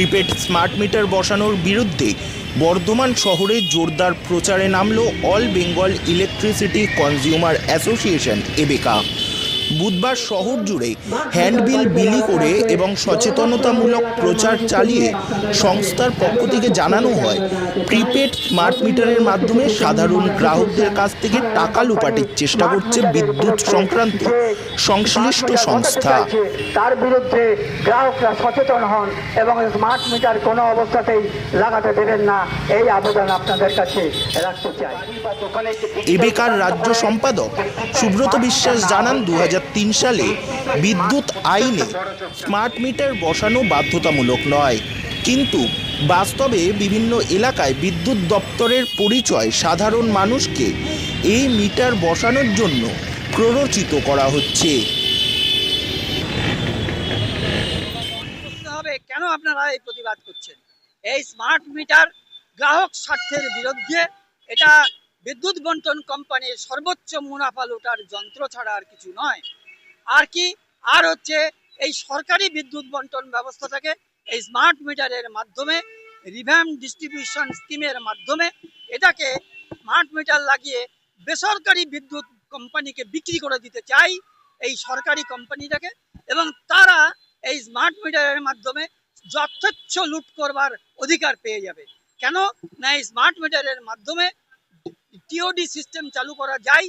Prepaid smart meter বসানোর বিরুদ্ধে বর্ধমান শহরে জোরদার প্রচারে নামল all Bengal electricity consumer association, এবেকা। বুধবার শহর জুড়ে হ্যান্ডবিল বিলি করে এবং সচেতনতামূলক প্রচার চালিয়ে সংস্থার পক্ষ থেকে জানানো হয় প্রিপেড স্মার্ট মিটারের মাধ্যমে সাধারণ গ্রাহকদের কাছ থেকে টাকা লুপাটের চেষ্টা করছে বিদ্যুৎ সংক্রান্ত সংশ্লিষ্ট সংস্থা। তার বিরুদ্ধে গ্রাহকরা সচেতন হন এবং স্মার্ট মিটার কোনো অবস্থাতেই লাগাতে দেবেন না। এই আবেদন আপনাদের কাছে রাখতে চাই। এবেকার রাজ্য সম্পাদক সুব্রত বিশ্বাস জানান দু হাজার সালে বিদ্যুৎ আইনে স্মার্ট মিটার বসানো বাধ্যতামূলক নয়। কিন্তু বাস্তবে বিভিন্ন এলাকায় বিদ্যুৎ দপ্তরের পরিচয় সাধারণ মানুষকে এই মিটার বসানোর জন্য প্ররোচিত করা হচ্ছে। কেন আপনারা এই প্রতিবাদ করছেন? এই স্মার্ট মিটার গ্রাহক স্বার্থের বিরুদ্ধে এটা বিদ্যুৎ বন্টন কোম্পানির সর্বোচ্চ মুনাফা লুটার যন্ত্র ছাড়া আর কিছু নয়। আর কি? আর হচ্ছে এই সরকারি বিদ্যুৎ বন্টন ব্যবস্থাটাকে এই স্মার্ট মিটারের মাধ্যমে রিভ্যাম ডিস্ট্রিবিউশন স্কিমের মাধ্যমে এটাকে স্মার্ট মিটার লাগিয়ে বেসরকারি বিদ্যুৎ কোম্পানিকে বিক্রি করে দিতে চাই এই সরকারি কোম্পানিটাকে এবং তারা এই স্মার্ট মিটারের মাধ্যমে যথেচ্ছ লুট করবার অধিকার পেয়ে যাবে। কেন? না, এই স্মার্ট মিটারের মাধ্যমে টিওডি সিস্টেম চালু করা যায়,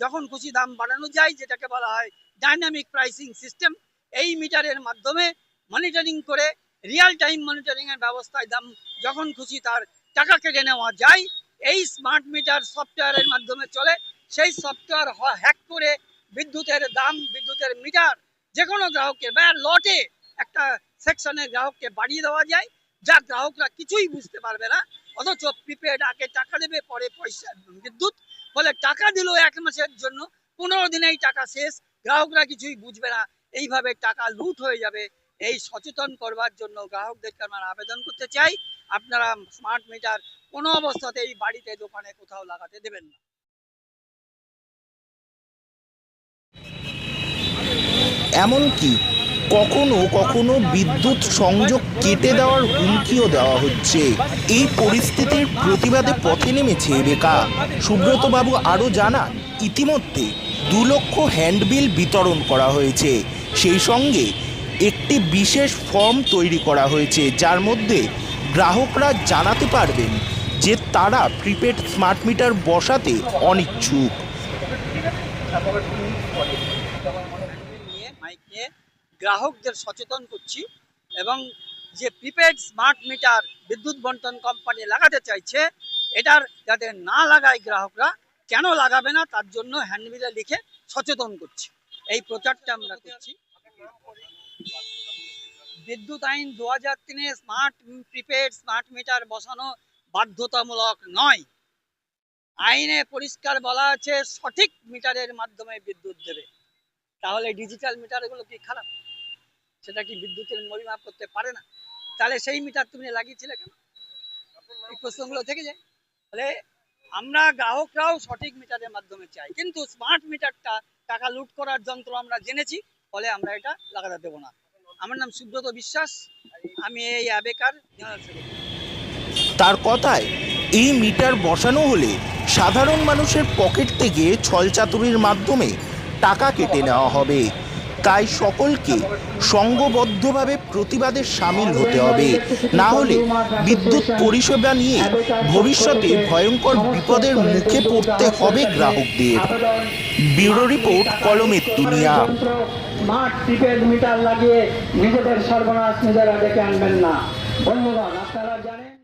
যখন খুশি দাম বাড়ানো যায়, যেটাকে বলা হয় ডাইনামিক প্রাইসিং সিস্টেম এই মিটারের মাধ্যমে মনিটরিং করে রিয়েল টাইম মনিটরিং এর ব্যবস্থায় দাম যখন খুশি তার টাকা কেটে নেওয়া যায়, এই স্মার্ট মিটার সফটওয়্যারের মাধ্যমে চলে। সেই সফটওয়্যার হ্যাক করে বিদ্যুতের দাম, বিদ্যুতের মিটার যে কোনো গ্রাহকের বা লটে একটা সেকশনের গ্রাহককে বাড়িয়ে দেওয়া যায়, যা গ্রাহকরা কিছুই বুঝতে পারবে না। অথচ প্রিপেড আগে টাকা দেবে, পরে পয়সা বিদ্যুৎ বলে টাকা দিল এক মাসের জন্য, পনেরো দিনেই টাকা শেষ। গ্রাহকরা কিছুই বুঝবে না, এইভাবে টাকা লুট হয়ে যাবে। এই সচেতন করবার জন্য গ্রাহকদেরকে আমরা আবেদন করতে চাই। আপনারা স্মার্ট মিটার কোনো অবস্থাতেই বাড়িতে, দোকানে কোথাও লাগাতে দেবেন না। এমনকি কখনো কখনো বিদ্যুৎ সংযোগ কেটে দেওয়ার হুমকিও দেওয়া হচ্ছে। এই পরিস্থিতির প্রতিবাদে পথে নেমেছে বেকা সুব্রতবাবু আরও জানান, ইতিমধ্যে দু লক্ষ হ্যান্ডবিল বিতরণ করা হয়েছে। সেই সঙ্গে একটি বিশেষ ফর্ম তৈরি করা হয়েছে, যার মধ্যে গ্রাহকরা জানাতে পারবেন যে তারা প্রিপেড স্মার্ট মিটার বসাতে অনিচ্ছুক। গ্রাহকদের সচেতন করছি এবং যে প্রিপেড স্মার্ট মিটার বিদ্যুৎ বন্টন কোম্পানি লাগাতে চাইছে, এটার যাতে না লাগায় গ্রাহকরা, কেন লাগাবে না, তার জন্য হ্যান্ডবিলে লিখে সচেতন করছি। এই প্রচারটা আমরা করছি। বিদ্যুৎ আইন দু হাজার তিনে স্মার্ট প্রিপেড স্মার্ট মিটার বসানো বাধ্যতামূলক নয়। আইনে পরিষ্কার বলা আছে, সঠিক মিটারের মাধ্যমে বিদ্যুৎ দেবে। তাহলে ডিজিটাল মিটারগুলো কি খারাপ? সেটা কি বিদ্যুতের পরিমাপ করতে পারে না? তাহলে সেই মিটার তুমি লাগিয়েছিলে কেন? এই প্রশ্নগুলো থেকে যায়। তাহলে আমরা গ্রাহকরাও সঠিক মিটারের মাধ্যমে চাই, কিন্তু স্মার্ট মিটারটা টাকা লুট করার যন্ত্র আমরা জেনেছি, ফলে আমরা এটা লাগাতে দেবো না। আমার নাম সুব্রত বিশ্বাস, আমি এই আবেকার তার কথায়, এই মিটার বসানো হলে সাধারণ মানুষের পকেট থেকে ছলচাতুরির মাধ্যমে টাকা কেটে নেওয়া হবে। তাই সকলকে সংঘবদ্ধভাবে প্রতিবাদে সামিল হতে হবে। না হলে বিদ্যুৎ পরিষেবা নিয়ে ভবিষ্যতে ভয়ঙ্কর বিপদের মুখে পড়তে হবে গ্রাহকদের। ব্যুরো রিপোর্ট কলমের দুনিয়া মিটার লাগিয়ে নিজেদের সর্বনাশ নিজেরা ডেকে আনবেন না। ধন্যবাদ, আপনারা জানেন